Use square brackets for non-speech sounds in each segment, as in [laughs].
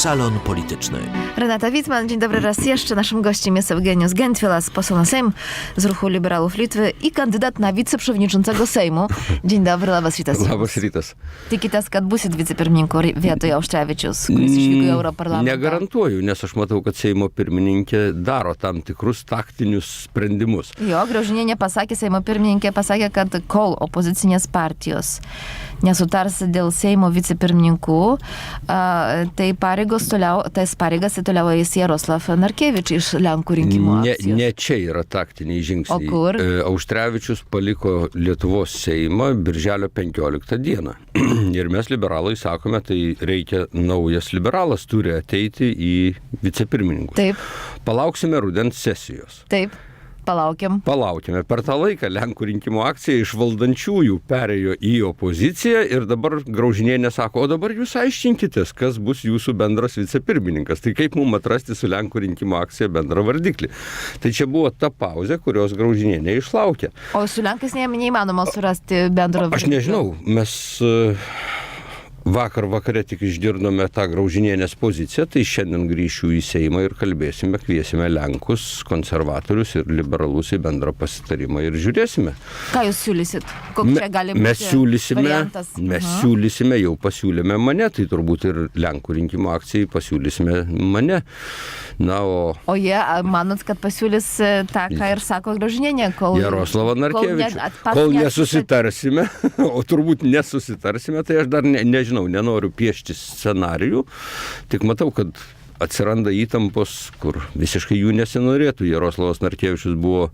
Salon Polityczny. Renata Witman, dzień dobry raz jeszcze. Naszym gościem jest Eugeniusz Gentwilas, poseł na Sejm z Ruchu Liberalów Litwy i kandydat na wiceprzewodniczącego Sejmu. Dzień dobry, labas rytas. Labas rytas. Tikitės, kad busit vicepirmininku vietoje Auštrevičius, kuris išvyko į Europarlamentą. Negarantuoju, nes aš matau, kad Seimo pirmininkė daro tam tikrus taktinius sprendimus. Jo, Graužinienė pasakė, Seimo pirmininkė pasakė, kad kol opozicinės partijos nesutars dėl Seimo vicepirmininkų, tai pareigos toliau, tas pareigas tai toliau eis Jaroslav Narkevič iš Lenkų rinkimų Ne, akcijos. ne čia yra taktiniai žingsniai. O kur? E, Auštrevičius paliko Lietuvos Seimą birželio 15 dieną. [clears throat] Ir mes liberalai sakome, tai reikia naujas liberalas turi ateiti į vicepirmininkus. Taip, Palauksime rudens sesijos. taip, palaukiam. Palaukime. Per tą laiką Lenkų rinkimų akcija iš valdančiųjų perėjo į opoziciją ir dabar Graužinienė sako, o dabar jūs aiškinkitės, kas bus jūsų bendras vicepirmininkas. Tai kaip mums atrasti su Lenkų rinkimų akcija bendrą vardiklį. Tai čia buvo ta pauzė, kurios Graužinienė išlaukė. O su Lenkais ne, neįmanoma surasti bendro Aš nežinau, mes vakar vakare tik išgirdome tą Graužinienės poziciją, tai šiandien grįšiu į Seimą ir kalbėsime, kviesime Lenkus, konservatorius ir liberalus į bendrą pasitarimą ir žiūrėsime. Ką jūs siūlysit? Koks čia gali būti mes siūlysime, variantas? mes Aha. siūlysime, jau pasiūlėme mane, tai turbūt ir Lenkų rinkimų akcijai pasiūlysime mane. Na, o O jie, manot, kad pasiūlys e, tą, ką ir sako Gražinėnė, kol... Jaroslavą kol Narkevičių. ne- Kol ne- nesusitarsime, [laughs] o turbūt nesusitarsime, tai aš dar ne, nežinau, nenoriu piešti scenarijų, tik matau, kad atsiranda įtampos, kur visiškai jų nesinorėtų. Jaroslavas Narkevičius buvo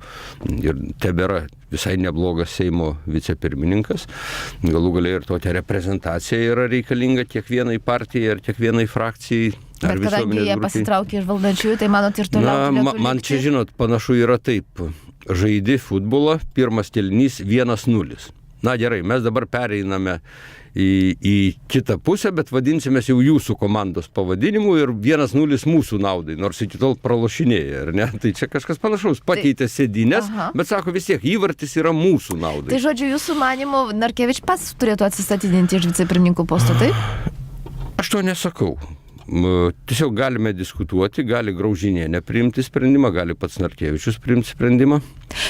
ir tebėra visai neblogas Seimo vicepirmininkas. Galų galiai ir tokia reprezentacija yra reikalinga tiek vienai partijai ar tiek vienai frakcijai. Bet kadangi jie grupei. pasitraukė iš valdančiųjų, tai manot ir toliau. Na, ma, man čia, žinot, panašu yra taip. Žaidi futbolą, pirmas kelnys 1-0. Na gerai, mes dabar pereiname į, į kitą pusę, bet vadinsime jau jūsų komandos pavadinimu ir 1-0 mūsų naudai, nors iki tol pralošinėja, ar ne? [laughs] Tai čia kažkas panašaus, pakeitė sėdynės, Aha. bet sako vis tiek, įvartis yra mūsų naudai. Tai žodžiu, jūsų manimų, Narkevič pats turėtų atsistatydinti iš vicepirmininkų posto, taip? Aš to nesakau. Tiesiog galime diskutuoti, gali Graužinė priimti sprendimą, gali pats Narkevičius priimti sprendimą.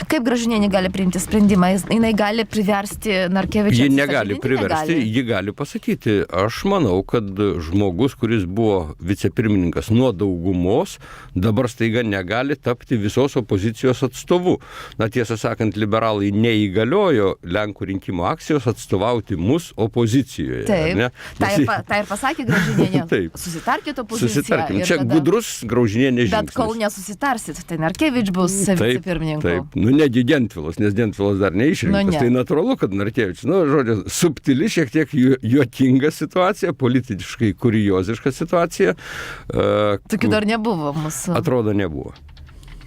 Kaip Gražinėnė gali priimti sprendimą? Jis- gali priversti Narkevičių. Ji negali priversti, Negali. ji gali pasakyti, aš manau, kad žmogus, kuris buvo vicepirmininkas nuo daugumos, dabar staiga negali tapti visos opozicijos atstovu. Na tiesą sakant, liberalai neįgaliojo Lenkų rinkimų akcijos atstovauti mus opozicijoje. Taip. Tai ir, pa, tai ir pasakė Gražinėnė. [laughs] Taip. Susitarkite opoziciją. Susitarkim, čia tada- gudrus graužinė Bet nežinau. kol nesusitarsit, tai Narkevič bus vicepirmininku. Taip, nu negi Gentvilas, nes Gentvilas dar neišrinktas. Nu, ne. Tai natūralu, kad Narkevičius, nu, žodžiu, subtili, šiek tiek ju- juokinga situacija, politiškai kurioziška situacija. Uh, Tokių dar nebuvo mūsų. Atrodo, nebuvo.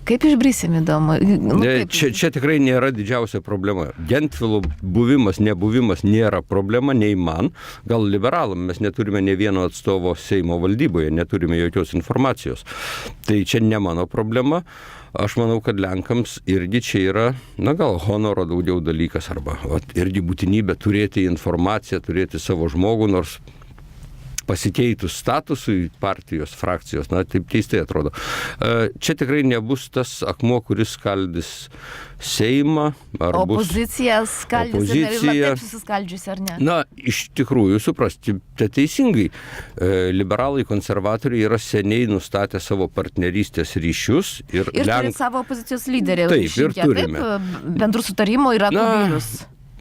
Kaip išbrisim įdomu? Nu, Ne, kaip- čia, čia tikrai nėra didžiausia problema. Gentvilo buvimas, nebuvimas nėra problema nei man. Gal liberalam mes neturime ne vieno atstovo Seimo valdyboje, neturime jokios informacijos. Tai čia ne mano problema. Aš manau, kad Lenkams irgi čia yra, na gal honoro daugiau dalykas, arba vat, irgi būtinybė turėti informaciją, turėti savo žmogų, nors pasikeitus statusui partijos, frakcijos, na taip keistai atrodo. E, Čia tikrai nebus tas akmuo, kuris skaldys Seimą. Opozicija skaldys ir Opozicija. taip susiskaldžiusi, ar ne? Na, iš tikrųjų, suprasti, tai teisingai. E, Liberalai, konservatoriai yra seniai nustatę savo partnerystės ryšius ir, Ir turi Lenk... savo opozicijos lyderį. Taip, ir turime. Taip, bendrų sutarimų yra Na, kubilius.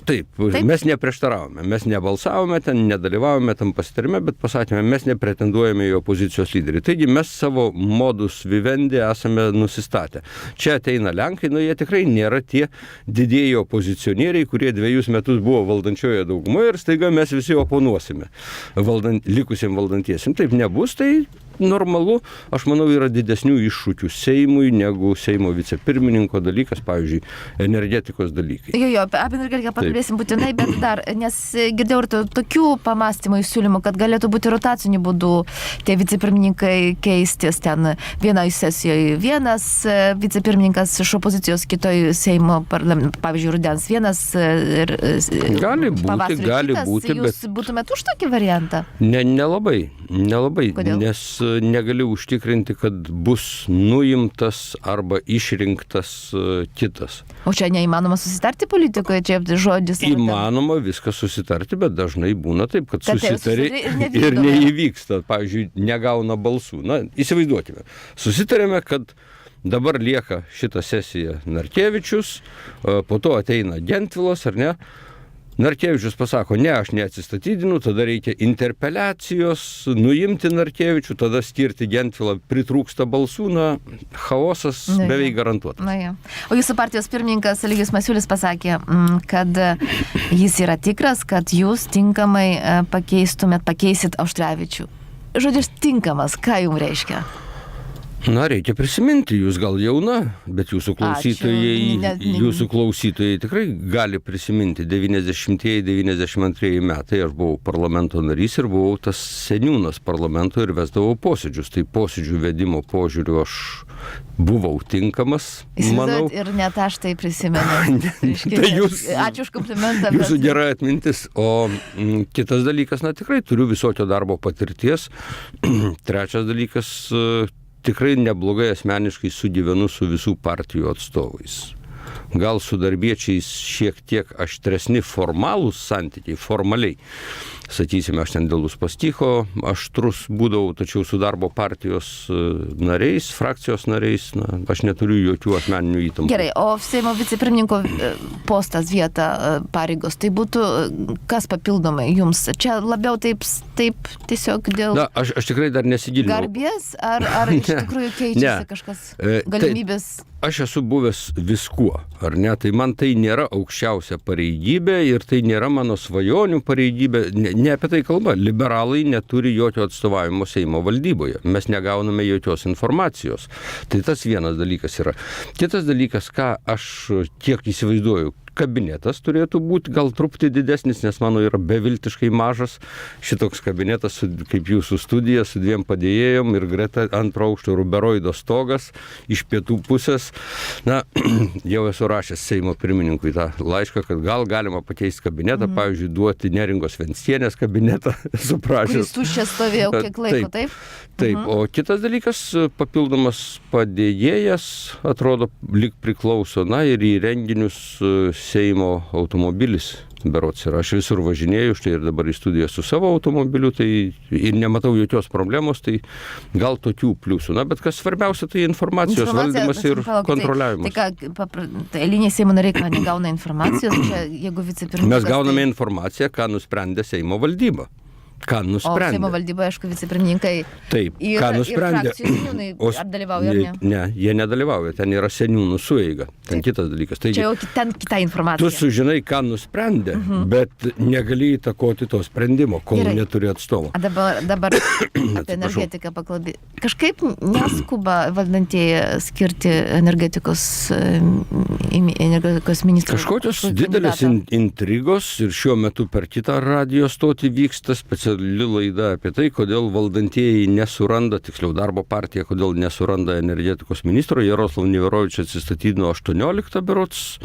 Taip, mes neprieštaravome, mes nebalsavome ten, nedalyvavome tam pasitarime, bet pasakėme, mes nepretenduojame į opozicijos lyderį. Taigi mes savo modus vivendi esame nusistatę. Čia ateina Lenkai, nu jie tikrai nėra tie didieji opozicionieriai, kurie dviejus metus buvo valdančioje daugumoje ir staiga mes visi oponuosime valdant, likusiem valdantiesiam. Taip nebus, tai normalu, aš manau, yra didesnių iššūkių Seimui negu Seimo vicepirmininko dalykas, pavyzdžiui, energetikos dalykai. Jo, jo, apie energetiką pakalbėsim būtinai, bet dar, nes girdėjau ir to, tokių pamastymų įsiūlymų, kad galėtų būti rotaciniu būdu tie vicepirmininkai keistis ten vienoje sesijoje vienas e, vicepirmininkas iš opozicijos, kitoje Seimo, parlament, pavyzdžiui, rudens vienas e, ir e, Gali būti, gali kitas. būti, Jūs bet- būtumėt už tokį variantą? Ne, nelabai, nelabai, Kodėl? nes negali užtikrinti, kad bus nuimtas arba išrinktas e, kitas. O čia neįmanoma susitarti politikoje, čia žodis. Įmanoma viską susitarti, bet dažnai būna taip, kad tai susitari ir [laughs] neįvyksta. Pavyzdžiui, negauna balsų. Na, įsivaizduokime. Susitarėme, kad dabar lieka šitą sesiją Narkevičius, e, po to ateina Gentvilas, ar ne? Narkevičius pasako, ne, aš neatsistatydinu, tada reikia interpeliacijos, nuimti Narkevičių, tada skirti Gentvilą, pritrūksta balsų, na, chaosas Na, beveik garantuotas. Na, ja. O jūsų partijos pirmininkas Eligijus Masiulis pasakė, mm, kad e, jis yra tikras, kad jūs tinkamai e, pakeistumėt, pakeisit Auštrevičių. Žodis tinkamas, ką jums reiškia? Na, reikia prisiminti, jūs gal jauna, bet jūsų klausytojai, Ne- ne- jūsų klausytojai tikrai gali prisiminti 90-92 metai, aš buvau parlamento narys ir buvau tas seniūnas parlamento ir vesdavau posėdžius. Tai posėdžių vedimo požiūriu aš buvau tinkamas, manau. Ir net aš tai prisimenu. [laughs] Tai jūs- Ačiū už komplimentą. Jūsų bet- gera atmintis. O mm, kitas dalykas, na tikrai turiu visokio darbo patirties. [clears throat] Trečias dalykas, tikrai neblogai asmeniškai sugyvenu su visų partijų atstovais. Gal su darbiečiais šiek tiek aštresni formalūs santykiai, formaliai. Sakysime, aš ten dėl Uspasticho aštrus būdavau, tačiau su darbo partijos e, nariais, frakcijos nariais, na, aš neturiu jokių asmeninių įtampų. Gerai, o Seimo vicepirmininko e, postas, vieta, e, pareigos, tai būtų kas papildomai jums? Čia labiau taip, taip tiesiog dėl Na, aš, aš tikrai dar nesigilinau. garbės, ar, ar iš [laughs] tikrųjų keičiasi ne. kažkas tai- galimybės? Aš esu buvęs viskuo, ar ne? Tai man tai nėra aukščiausia pareigybė ir tai nėra mano svajonių pareigybė. Ne, ne apie tai kalba. Liberalai neturi jokio atstovavimo Seimo valdyboje. Mes negauname jokios informacijos. Tai tas vienas dalykas yra. Kitas dalykas, ką aš kiek įsivaizduoju, kabinetas turėtų būti gal truputį didesnis, nes mano yra beviltiškai mažas šitoks kabinetas, su, kaip jūsų studija, su dviem padėjėjom ir greta antro aukšto ruberoido stogas iš pietų pusės. Na, [clears throat] jau esu rašęs Seimo pirmininkui tą laišką, kad gal galima pakeisti kabinetą, mhm. pavyzdžiui, duoti neringos Vensienės kabinetą, [laughs] esu Kuris prašęs. tuščias stovėjo kiek laiko, taip? Taip, o kitas dalykas, papildomas padėjėjas, atrodo, lik priklauso, na ir į renginius e, Seimo automobilis. Berots ir aš visur važinėju, štai ir dabar į studiją su savo automobiliu, tai ir nematau jokios problemos, tai gal tokių pliusų. Na, bet kas svarbiausia, tai informacijos Informacija- valdymas ir palaukit, kontroliavimas. Tai, tai ką, papra- tai eiliniai Seimo nariai, ką negauna informacijos, čia jeigu vicepirmininkas. Mes gauname tai... informaciją, ką nusprendė Seimo valdyba. Ką O Seimo nusprendė. valdyboje, aišku, vicepirmininkai. Taip, Ir- ką nusprendė. seniūnai [clears throat] O- ar dalyvauja, ne? Ne, jie nedalyvauja, ten yra seniūnų sueiga. Ten Taip. kitas dalykas. Taigi, Čia jau ten kita Tu informacija. sužinai, ką nusprendė, mhm. bet negali įtakoti to sprendimo, kol Gerai. Neturi atstovo. A dabar, dabar [clears throat] apie energetiką pakalbė. Kažkaip neskuba valdantieji skirti energetikos, energetikos ministrą. Kažkokios didelės in intrigos ir šiuo metu per kitą radio stotį vyksta speciali laida apie tai, kodėl valdantieji nesuranda, tiksliau darbo partija, kodėl nesuranda energetikos ministro. Jaroslav Neverovičius atsistatydino 18 berots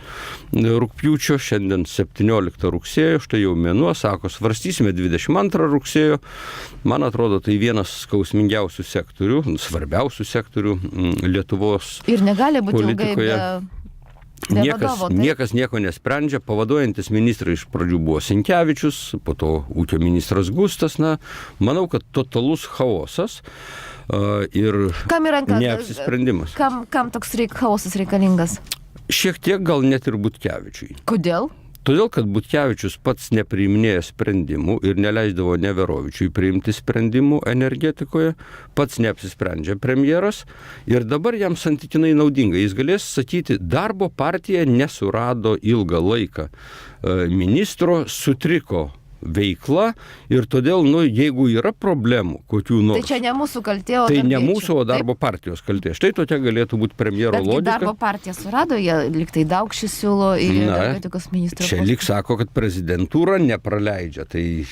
rūpjūčio, šiandien 17 rugsėjo, štai jau mėnuo, sako, svarstysime 22 rugsėjo. Man atrodo, tai vienas skausmingiausių sektorių, svarbiausių sektorių mm, Lietuvos Ir negali būti ilgai politikoje. be Niekas, vadovo. taip? niekas nieko nesprendžia, pavaduojantis ministrai iš pradžių buvo Sinkevičius, po to ūkio ministras Gustas, na, manau, kad totalus chaosas uh, ir Kam yra neapsisprendimas. Kam, kam toks reik, chaosas reikalingas? Šiek tiek gal net ir Butkevičiui. Kodėl? Todėl, kad Butkevičius pats nepriiminėjo sprendimų ir neleisdavo Neverovičiui priimti sprendimų energetikoje, pats neapsisprendžia premjeras ir dabar jam santykinai naudinga. Jis galės sakyti, darbo partija nesurado ilgą laiką e, ministro, sutriko veikla ir todėl, nu, jeigu yra problemų, kokių Tai nors. čia ne mūsų kaltė, o Tai ne mūsų, o darbo partijos kaltė. Štai tokia galėtų būti premjero Bet logika. darbo partija surado, jie liktai daug šį siūlo Na, energetikos ministrą. Čia lik sako, kad prezidentūra nepraleidžia, tai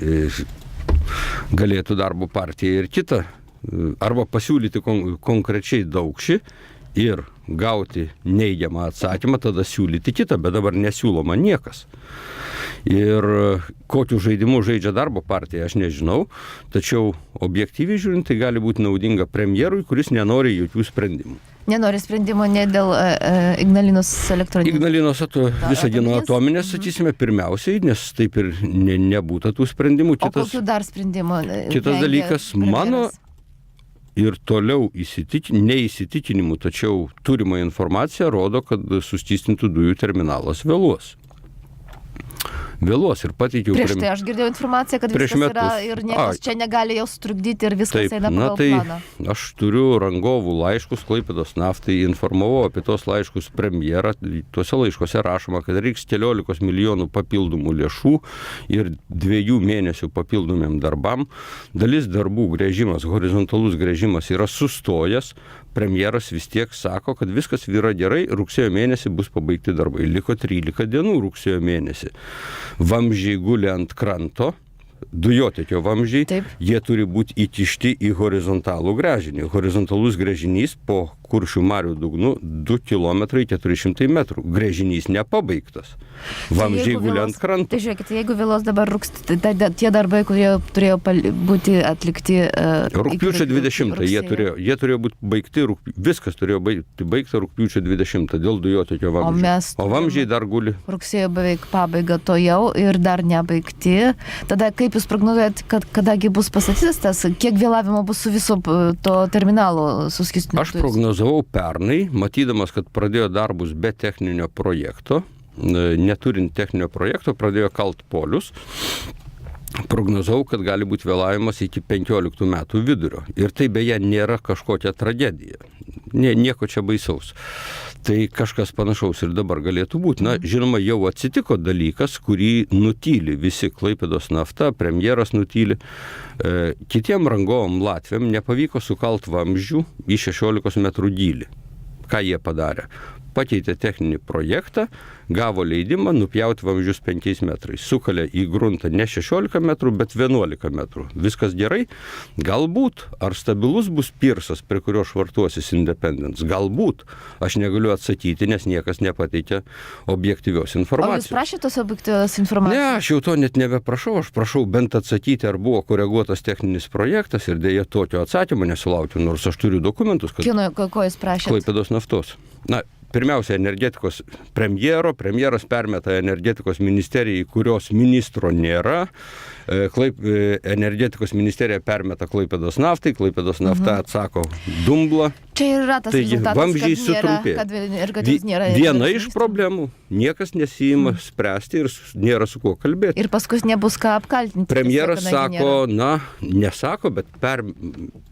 e, galėtų darbo partija ir kita. e, Arba pasiūlyti kon konkrečiai daugšį ir gauti neigiamą atsakymą, tada siūlyti kitą, bet dabar nesiūloma niekas. Ir e, kokiu žaidimu žaidžia darbo partija, aš nežinau, tačiau objektyviai žiūrint, tai gali būti naudinga premjerui, kuris nenori jokių sprendimų. Nenori sprendimo ne dėl uh, Ignalinos elektroninės. Ignalinos ato, Visagino atominės? atominės, sakysime, pirmiausiai, nes taip ir ne, nebūtų tų sprendimų. O Kitas, kokių dar sprendimų? kitas dalykas, premjeras? mano ir toliau įsitik, neįsitikinimų, tačiau turima informacija rodo, kad sustystintų dujų terminalas vėluos. Vėluos ir pateikiau Prieš tai aš girdėjau informaciją, kad Prieš viskas yra metus. ir niekas Ai. čia negali jau sutrukdyti ir viskas Taip, eina na tai planą. aš turiu rangovų laiškus Klaipėdos naftai, informavau apie tos laiškus premjerą, tuose laiškuose rašoma, kad reiks 14 milijonų papildomų lėšų ir dviejų mėnesių papildomiam darbam. Dalis darbų grėžimas, horizontalus grėžimas yra sustojęs, premjeras vis tiek sako, kad viskas yra gerai, rugsėjo mėnesį bus pabaigti darbai. Liko 13 dienų rugsėjo mėnesį. Vamžiai guli ant kranto, dujotekio vamžiai, Taip. jie turi būti įkišti į horizontalų grėžinį. Horizontalus grėžinys po kuršių marių dugnu 2 km 400 m. Grėžinys nepabaigtas. Vamžiai jeigu guli vėluos- ant kranto. Tai žiūrėkite, jeigu vėlos dabar rugs, tai, tai, tai tie darbai, kurie turėjo būti atlikti. Uh, Rūpiučio 20 jie turėjo, jie turėjo būti baigti, rūp, viskas turėjo baigti, baigta rūpiučio 20 dėl dujotekio vamzdžių. mes o vamzdžiai dar guli. Rugsėjo beveik pabaiga to jau ir dar nebaigti. Tada kaip Jūs prognozuojat, kad kadagi bus pastatytas tas, kiek vėlavimo bus su viso to terminalo suskistinimo? Aš prognozavau pernai, matydamas, kad pradėjo darbus be techninio projekto, e, neturint techninio projekto, pradėjo kalt polius. Prognozavau, kad gali būti vėlavimas iki 15 metų vidurio. Ir tai beje nėra kažkokia tragedija. Nie, nieko čia baisaus. Tai kažkas panašaus ir dabar galėtų būti. Na, žinoma, jau atsitiko dalykas, kurį nutyli visi Klaipėdos nafta, premjeras nutyli. E, kitiem rangovom Latviam nepavyko sukalt vamzdžių į 16 metrų gylį. Ką jie padarė? Pakeitė techninį projektą, gavo leidimą nupjauti vamzdžius 5 metrais. Sukalė į gruntą ne 16 metrų, bet 11 metrų. Viskas gerai? Galbūt. Ar stabilus bus pirsas, prie kurio švartuosis Independence? Galbūt. Aš negaliu atsakyti, nes niekas nepateikė objektyvios O Jūs informacijos. prašėte tos objektyvios Ne, informacijos? aš jau to net nebeprašau, aš prašau bent atsakyti, ar buvo koreguotas techninis projektas ir dėja tokio atsakymo nesulaukiu, nors aš turiu dokumentus, kad Kino, ko Jūs prašėte? Klaipėdos naftos. Na, pirmiausia, energetikos premjero, premjeras permeta energetikos ministerijai, kurios ministro nėra. E, Klaip, e, energetikos ministerija permeta Klaipėdos naftai, Klaipėdos nafta atsako dumblą. Čia yra tas Taigi vamzdžiai nėra, nėra. Viena iš problemų. Niekas nesijima spręsti ir nėra su kuo kalbėti. Ir paskui nebus ką apkaltinti. Premjeras kadangi sako, na, nesako, bet per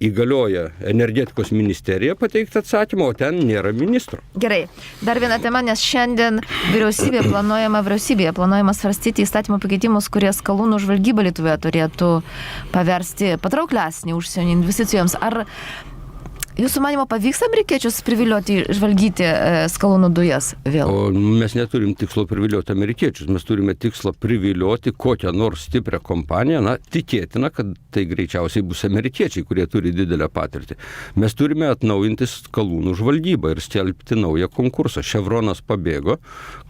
įgalioja energetikos ministeriją pateikti atsakymą, o ten nėra ministro. Gerai, dar viena tema, nes šiandien vyriausybė planuojama, vyriausybėje planuojama svarstyti įstatymo pakeitimus, kurie skalūnų žvalgybą Lietuvoje turėtų paversti patrauklesnį užsienio investicijoms. Ar jūsų manimo pavyks amerikiečius privilioti žvalgyti e, skalūnų dujas vėl? O mes neturim tikslo privilioti amerikiečius, mes turime tikslą privilioti kokią nors stiprią kompaniją. Na, tikėtina, kad tai greičiausiai bus amerikiečiai, kurie turi didelę patirtį. Mes turime atnaujinti skalūnų žvalgybą ir skelbti naują konkursą. Ševronas pabėgo,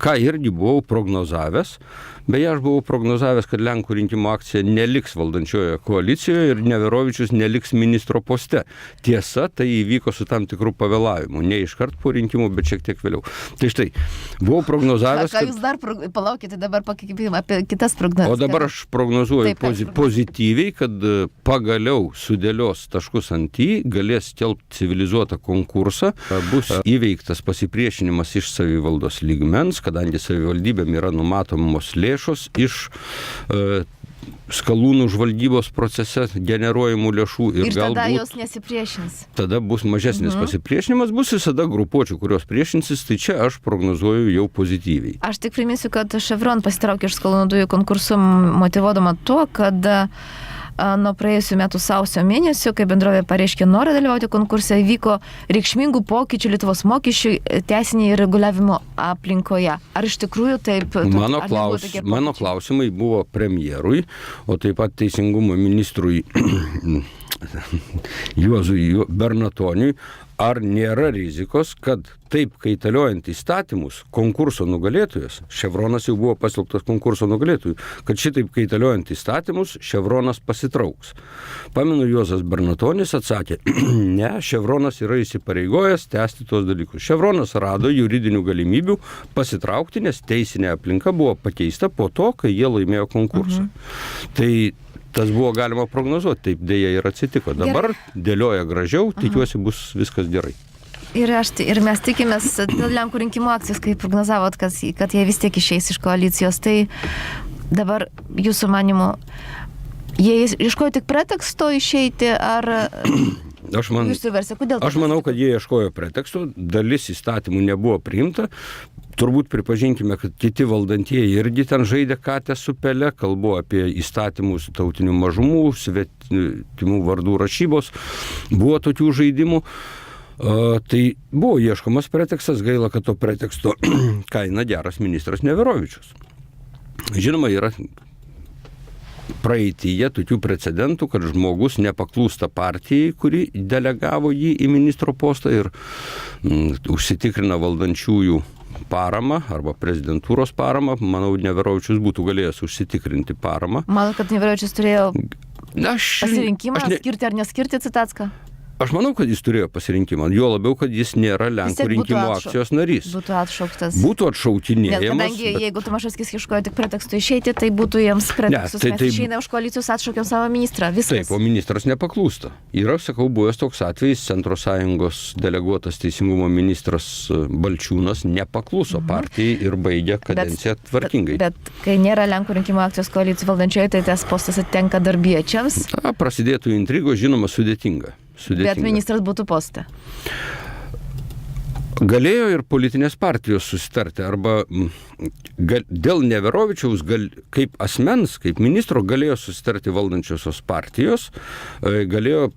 ką irgi buvau prognozavęs. Beje, aš buvau prognozavęs, kad Lenkų rinkimų akcija neliks valdančioje koalicijoje ir Neverovičius neliks ministro poste. Tiesa, tai įvyko su tam tikrų pavėlavimu. Ne iškart po rinkimų, bet šiek tiek vėliau. Tai štai, buvau Ką, prognozavęs, ką kad... jūs dar prog- palaukite dabar pakeitimą apie kitas prognozes? O dabar aš prognozuoju Taip, ką pozi pozityviai, kad pagaliau sudėlios taškus ant į, galės skelbti civilizuotą konkursą, bus įveiktas pasipriešinimas iš savivaldos lygmens, kadangi savivaldybėm yra numatomos lėšos iš e, skalūnų žvalgybos procese generuojamų lėšų ir, Ir tada galbūt jos nesipriešins. tada bus mažesnis mhm. pasipriešinimas, bus visada grupuočių, kurios priešinsis, tai čia aš prognozuoju jau pozityviai. Aš tik priminsiu, kad Chevron pasitraukė iš skalūnų dujų konkursų motivuodama tuo, kad a, nuo praėjusių metų sausio mėnesio, kai bendrovė pareiškė norą dalyvauti konkurse, vyko reikšmingų pokyčių Lietuvos mokesčių e, teisinėje ir reguliavimo aplinkoje. Ar iš tikrųjų taip? Mano, klaus, mano klausimai buvo premjerui, o taip pat teisingumo ministrui [clears throat] Juozui Ju- Bernatoniui, ar nėra rizikos, kad taip kaitaliojant įstatymus, konkurso nugalėtojas, Ševronas jau buvo paskelbtas konkurso nugalėtojų, kad šitaip kaitaliojant įstatymus, Ševronas pasitrauks. Pamenu, Juozas Bernatonis atsakė, [clears throat] ne, Ševronas yra įsipareigojęs tęsti tuos dalykus. Ševronas rado juridinių galimybių pasitraukti, nes teisinė aplinka buvo pakeista po to, kai jie laimėjo konkursą. Mhm. Tai tas buvo galima prognozuoti, taip dėja ir atsitiko. Dabar dėlioja gražiau, tikiuosi bus viskas gerai. Ir, aš, ir mes tikimės dėl Lenkų rinkimų akcijos, kai prognozavot, kad, kad jie vis tiek išeis iš koalicijos. Tai dabar jūsų manimu, jie ieškojo tik preteksto išeiti, ar Aš, man, jūsų kodėl? aš manau, kad jie ieškojo preteksto, dalis įstatymų nebuvo priimta. Turbūt pripažinkime, kad kiti valdantieji irgi ten žaidė katę su pele, kalbu apie įstatymus tautinių mažumų, svetimų vardų rašybos, buvo tokių žaidimų. Uh, tai buvo ieškomas pretekstas, gaila, kad to preteksto [clears throat] kaina geras ministras Neverovičius. Žinoma, yra praeitįje tokių precedentų, kad žmogus nepaklūsta partijai, kuri delegavo jį į ministro postą ir mm, užsitikrina valdančiųjų paramą arba prezidentūros paramą. Manau, Neverovičius būtų galėjęs užsitikrinti paramą. Manau, kad Neverovičius turėjo Aš, pasirinkimą aš, ne, skirti ar neskirti Citatską. Aš manau, kad jis turėjo pasirinkimą, jo labiau, kad jis nėra Lenkų rinkimų atšau- akcijos narys. Būtų atšauktas. Būtų atšaukinėjamas. kadangi bet- jeigu Tomaševskis ieškojo tik pretekstų išeiti, tai būtų jiems pretekstus. tai- tai, išeina už koalicijos atšaukiam savo ministrą. Viskas. Taip, o ministras nepaklūsta. Yra, sakau, buvęs toks atvejis, Centro sąjungos deleguotas teisingumo ministras e, Balčiūnas nepakluso partijai ir baigė kadenciją tvarkingai. Bet, bet kai nėra Lenkų rinkimų akcijos koalicijų valdančioje, tai tas postas atitenka darbiečiams, Na, prasidėtų intrigos, žinoma, sudėtinga. Bet sudėtinga. ministras būtų poste. Galėjo ir politinės partijos susitarti, arba mm, gal, dėl Neverovičiaus gal, kaip asmens, kaip ministro galėjo susitarti valdančiosios partijos, e, galėjo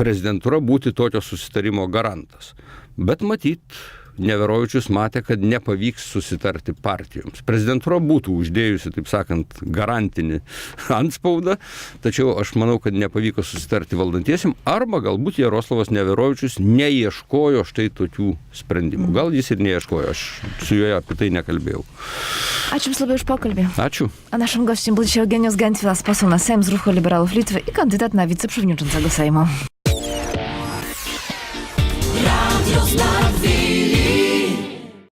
prezidentūra būti tokio susitarimo garantas. Bet matyt, Neverovičius matė, kad nepavyks susitarti partijoms. Prezidentūra būtų uždėjusi, taip sakant, garantinį [laughs] antspaudą, tačiau aš manau, kad nepavyko susitarti valdantiesiam, arba galbūt Jaroslavas Neverovičius neieškojo štai tokių sprendimų. Gal jis ir neieškojo, aš su juo apie tai nekalbėjau. Ačiū Jums labai už pokalbį. Ačiū. A naszym gościem był dzisiaj Eugeniusz Gętwilas, poseł na Sejm z Ruchu Liberałów Litwy i kandydat na wiceprzewodniczącego Sejmu. Radio Znak.